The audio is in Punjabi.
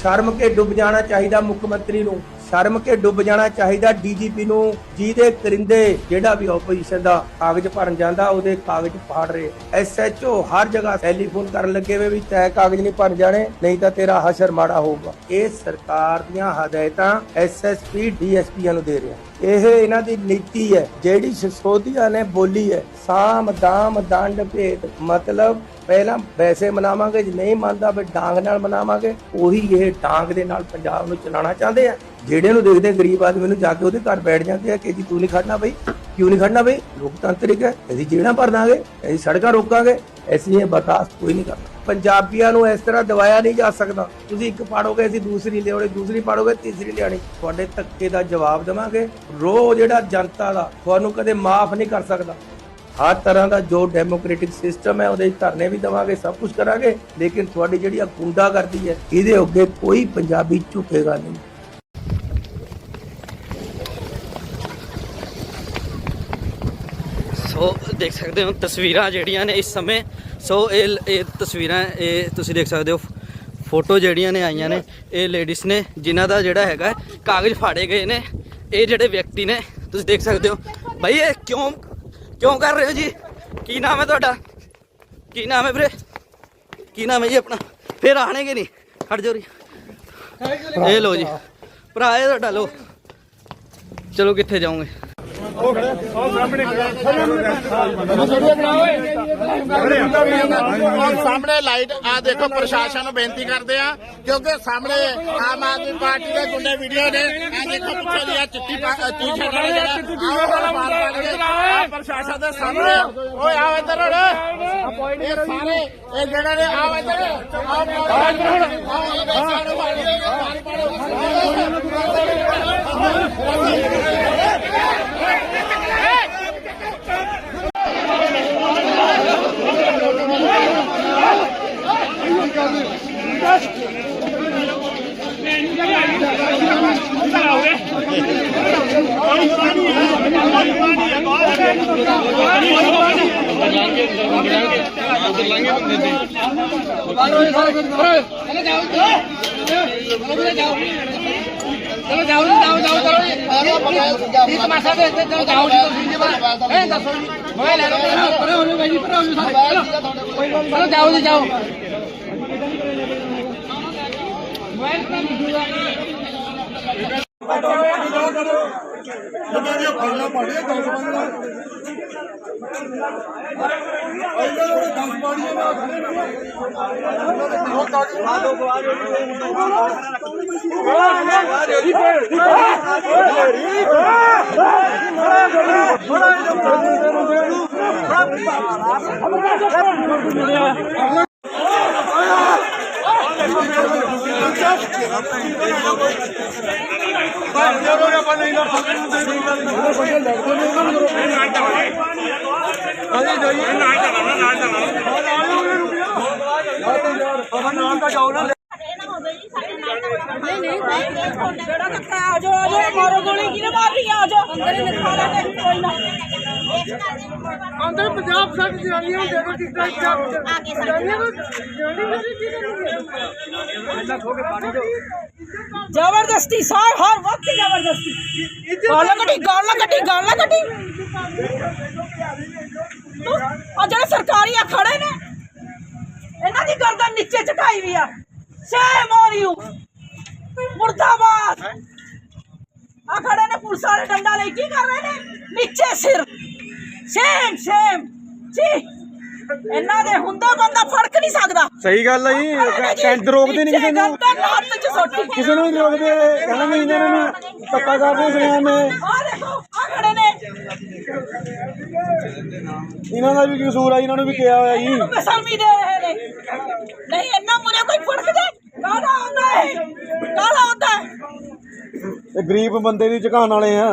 ਸ਼ਰਮ ਕੇ ਡੁੱਬ ਜਾਣਾ ਚਾਹੀਦਾ ਮੁੱਖ ਮੰਤਰੀ ਨੂੰ, ਸ਼ਰਮ ਕੇ ਡੁੱਬ ਜਾਣਾ ਚਾਹੀਦਾ ਡੀਜੀਪੀ ਨੂੰ, ਜਿਹਦੇ ਕਰਿੰਦੇ ਜਿਹੜਾ ਵੀ ਆਪੋਜੀਸ਼ਨ ਦਾ ਕਾਗਜ਼ ਭਰਨ ਜਾਂਦਾ, ਉਹਦੇ ਕਾਗਜ਼ ਫਾੜ ਰਹੇ। ਐਸਐਚਓ ਹਰ ਜਗ੍ਹਾ ਟੈਲੀਫੋਨ ਕਰਨ ਲੱਗੇ ਵੇ ਵੀ ਤੈ ਕਾਗਜ਼ ਨਹੀਂ ਭਰ ਜਾਣੇ, ਨਹੀਂ ਤਾਂ ਤੇਰਾ ਹਸ਼ਰ ਮਾੜਾ ਹੋਊਗਾ। ਇਹ ਸਰਕਾਰ ਦੀਆਂ ਹਦਾਇਤਾਂ ਐਸਐਸਪੀ ਡੀਐਸਪੀਆਂ ਨੂੰ ਦੇ ਰਿਹਾ ਇਹ ਇਹਨਾਂ ਦੀ ਨੀਤੀ ਹੈ, ਜਿਹੜੀ ਸਿਸੋਦੀਆ ਨੇ ਬੋਲੀ ਹੈ। ਸਾਮ ਦਾਮ ਦੰਡ ਭੇਦ ਮਤਲਬ ਪਹਿਲਾਂ ਵੈਸੇ ਮਨਾਵਾਂਗੇ, ਜੇ ਨਹੀਂ ਮੰਨਦਾ ਫਿਰ ਡਾਂਗ ਨਾਲ ਮਨਾਵਾਂਗੇ। ਉਹੀ ਇਹ ਡਾਂਗ ਦੇ ਨਾਲ ਪੰਜਾਬ ਨੂੰ ਚਲਾਉਣਾ ਚਾਹੁੰਦੇ ਆ। ਜਿਹੜੇ ਨੂੰ ਦੇਖਦੇ ਗਰੀਬ ਆਦਮੀ ਨੂੰ ਜਾ ਕੇ ਉਹਦੇ ਘਰ ਬੈਠ ਜਾਂਦੇ ਆ ਕਿ ਜੀ ਤੂੰ ਨਹੀਂ ਖੜਨਾ ਬਈ? ਕਿਉਂ ਨਹੀਂ ਖੜਨਾ ਬਈ? ਲੋਕਤੰਤਰਿਕ ਹੈ, ਅਸੀਂ ਜਿਹੜਾ ਭਰ ਦਾਂਗੇ, ਅਸੀਂ ਸੜਕਾਂ ਰੋਕਾਂਗੇ, ਅਸੀਂ ਇਹ ਬਰਦਾਸ਼ਤ ਕੋਈ ਨਹੀਂ ਕਰਨਾ। ਪੰਜਾਬੀਆਂ ਨੂੰ ਇਸ ਤਰ੍ਹਾਂ ਦਵਾਇਆ ਨਹੀਂ ਜਾ ਸਕਦਾ। ਤੁਸੀਂ ਇੱਕ ਪਾੜੋਗੇ, ਅਸੀਂ ਦੂਸਰੀ ਲਿਆਉਣੀ, ਦੂਸਰੀ ਪਾੜੋਗੇ, ਤੀਸਰੀ ਲਿਆਣੀ ਤੁਹਾਡੇ ਧੱਕੇ ਦਾ ਜਵਾਬ ਦੇਵਾਂਗੇ। ਰੋ ਜਿਹੜਾ ਜਨਤਾ ਦਾ, ਤੁਹਾਨੂੰ ਕਦੇ ਮਾਫ ਨਹੀਂ ਕਰ ਸਕਦਾ। ਹਰ ਤਰ੍ਹਾਂ ਦਾ ਜੋ ਡੈਮੋਕ੍ਰੈਟਿਕ ਸਿਸਟਮ ਹੈ, ਉਹਦੇ ਧਰਨੇ ਵੀ ਦੇਵਾਂਗੇ, ਸਭ ਕੁਝ ਕਰਾਂਗੇ। ਲੇਕਿਨ ਤੁਹਾਡੀ ਜਿਹੜੀ ਆ ਗੁੰਡਾ ਕਰਦੀ ਹੈ, ਇਹਦੇ ਅੱਗੇ ਕੋਈ ਪੰਜਾਬੀ ਝੁਕੇਗਾ ਨਹੀਂ। ਸੋ, ਦੇਖ ਸਕਦੇ ਹੋ ਤਸਵੀਰਾਂ ਜਿਹੜੀਆਂ ਨੇ ਇਸ ਸਮੇਂ। ਸੋ, ਇਹ ਇਹ ਤਸਵੀਰਾਂ, ਇਹ ਤੁਸੀਂ ਦੇਖ ਸਕਦੇ ਹੋ, ਫੋਟੋ ਜਿਹੜੀਆਂ ਨੇ ਆਈਆਂ ਨੇ, ਇਹ ਲੇਡੀਜ਼ ਨੇ, ਜਿਨ੍ਹਾਂ ਦਾ ਜਿਹੜਾ ਹੈਗਾ, ਕਾਗਜ਼ ਫਾੜੇ ਗਏ ਨੇ। ਇਹ ਜਿਹੜੇ ਵਿਅਕਤੀ ਨੇ, ਤੁਸੀਂ ਦੇਖ ਸਕਦੇ ਹੋ। ਭਾਈ ਇਹ ਕਿਉਂ ਕਿਉਂ ਕਰ ਰਹੇ ਹੋ ਜੀ? ਕੀ ਨਾਮ ਹੈ ਤੁਹਾਡਾ? ਕੀ ਨਾਮ ਹੈ ਵੀਰੇ? ਕੀ ਨਾਮ ਹੈ ਜੀ ਆਪਣਾ? ਫਿਰ ਆਣਗੇ ਨਹੀਂ? ਖੜ ਜਾਓ ਜੀ। ਇਹ ਲੋ ਜੀ। ਭਰਾ ਇਹ ਤੁਹਾਡਾ ਲੋ ਚਲੋ ਕਿੱਥੇ ਜਾਓਗੇ? ਔਰ ਸਾਹਮਣੇ ਲਾਈਟ ਆ ਦੇਖੋ, ਪ੍ਰਸ਼ਾਸਨ ਨੂੰ ਬੇਨਤੀ ਕਰਦੇ ਆ, ਕਿਉਂਕਿ ਸਾਹਮਣੇ ਆਮ ਆਦਮੀ ਪਾਰਟੀ ਦੇ ਗੁੰਡੇ ਵੀਡੀਓ ਨੇ। ਆ ਦੇਖੋ, ਪਿੱਛੇ ਦੀ ਆ ਚਿੱਟੀ ਟੀ-ਸ਼ਰਟ ਵਾਲੇ ਜਿਹੜਾ ਆਹ ਮਾਰ ਮਾਰ ਕੇ ਆਹ ਪ੍ਰਸ਼ਾਸਨ ਦੇ ਸਾਹਮਣੇ ਓਏ ਆਓ ਇੱਧਰ ਹੁਣ ਇਹ ਸਾਰੇ ਚਲੋ ਜਾਓ ਜੀ ਜਾਓ ਜਾਓ ਚਲੋ ਇਹ ਤਮਾਸ਼ਾ ਦੇ ਚਲੋ ਜਾਓ ਜੀ ਹੈ ਦੱਸੋ ਜੀ ਮੋਬਾਈਲ ਲੈ ਲਓ ਪਰੇ ਹੋ ਬਾਈ ਜੀ ਪਰੇ ਹੋ ਸਾਰੇ ਚਲੋ ਜਾਓ ਜੀ ਜਾਓ ਮੋਬਾਈਲ ये फलना पड़े दस बंदा अगर वो दस पाड़ी ना खड़े ना वो ताकि आ दो आ दो आ दो रिपेयर रिपेयर रिपेयर थोड़ा इधर Thank you. ਨਹੀਂ ਨਹੀਂ ਜਿਹੜਾ ਧੱਕਾ ਆ ਜਾਓ ਆ ਜਾਓ ਮਾਰੋ ਗੋਲੀ ਕਿਹਨੇ ਮਾਰ ਆ ਜਾਓ ਅੰਦਰ ਹੀ ਨਿਕਲ ਕੋਈ ਨਾ ਅੰਦਰ ਪੰਜਾਬ ਸਾਡੀ ਜਨਾਨੀਆਂ ਨੂੰ ਦੇਖੋ ਕਿਸ ਤਰ੍ਹਾਂ ਜਨਾਨੀਆਂ ਨੂੰ ਜਨਾਨੀ ਮੇਰੀ ਜ਼ਬਰਦਸਤੀ ਸਾਰ ਹਰ ਵਕਤ ਜ਼ਬਰਦਸਤੀ। ਗਾਲਾਂ ਕੱਢੀ ਗਾਲਾਂ ਕੱਢੀ ਗਾਲਾਂ ਕੱਢੀ। ਆ ਜਿਹੜੇ ਸਰਕਾਰੀ ਆ ਖੜੇ ਨੇ। ਇਹਨਾਂ ਦੀ ਗਰਦਨ ਨੀਚੇ ਝਟਾਈ ਵੀ ਆ। ਸ਼ੇਮ ਯੂ ਮੁਰਦਾਬਾਦ। ਆ ਖੜੇ ਨੇ ਪੁਲਿਸ ਵਾਲੇ ਡੰਡਾ ਲੈ ਕੀ ਕਰ ਰਹੇ ਨੇ? ਨੀਚੇ ਸਿਰ। ਸ਼ੇਮ ਸ਼ੇਮ ਜੀ ਇਹਨਾਂ ਦੇ ਹੁੰਦੇ ਬੰਦਾ ਫੜਕ ਨਹੀਂ ਸਕਦਾ। ਸਹੀ ਗੱਲ ਹੈ ਜੀ ਕੈਂਟ ਰੋਕਦੇ ਨਹੀਂ ਕਿਸੇ ਨੂੰ। ਲੱਤ ਚ ਸੋਟੀ। ਕਿਸੇ ਨੂੰ ਨਹੀਂ ਰੋਕਦੇ ਕਹਿੰਦੇ ਵੀ ਇਹਨਾਂ ਨੂੰ। ਧੱਕਾ ਕਰਦੇ ਸੁਣਿਆ ਮੈਂ ਆ ਦੇਖੋ ਆ ਖੜੇ ਨੇ। ਇਹਨਾਂ ਦਾ ਵੀ ਕਸੂਰ ਆ ਇਹਨਾਂ ਨੂੰ ਵੀ ਕਿਹਾ ਹੋਇਆ ਜੀ। ਬੇਸ਼ਰਮੀ ਦੇ ਰਹੇ ਨੇ। ਨਹੀਂ ਇੰਨਾ ਮੁਰੇ ਕੋਈ ਫੜਕ ਦੇ ਕਾਹਦਾ ਆਉਂਦਾ ਹੈ ਕਾਹਦਾ ਆਉਂਦਾ? ਹੈ ਇਹ ਗਰੀਬ ਬੰਦੇ ਦੀ ਝਕਾਨ ਵਾਲੇ ਆ।